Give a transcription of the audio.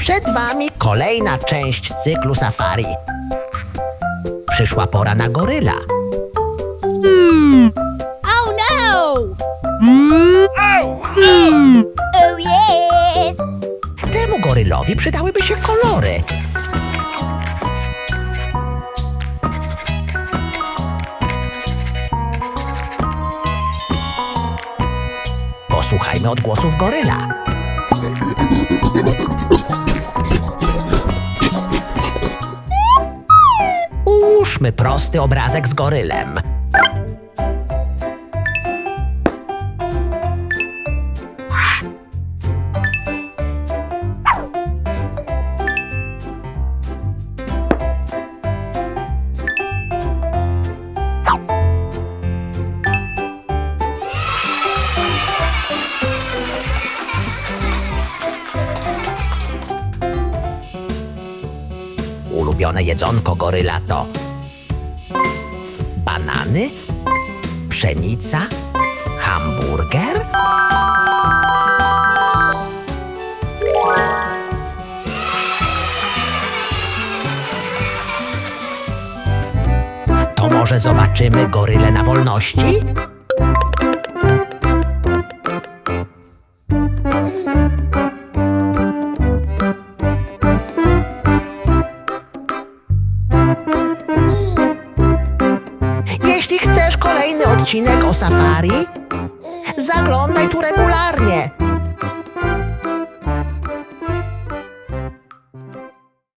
Przed wami kolejna część cyklu safari. Przyszła pora na goryla. Oh no! Oh yes! Temu gorylowi przydałyby się kolory. Posłuchajmy odgłosów goryla. Ułóżmy prosty obrazek z gorylem. Ulubione jedzonko goryla to banany, pszenica, hamburger. To może zobaczymy goryle na wolności? Chcesz kolejny odcinek o safari, zaglądaj tu regularnie.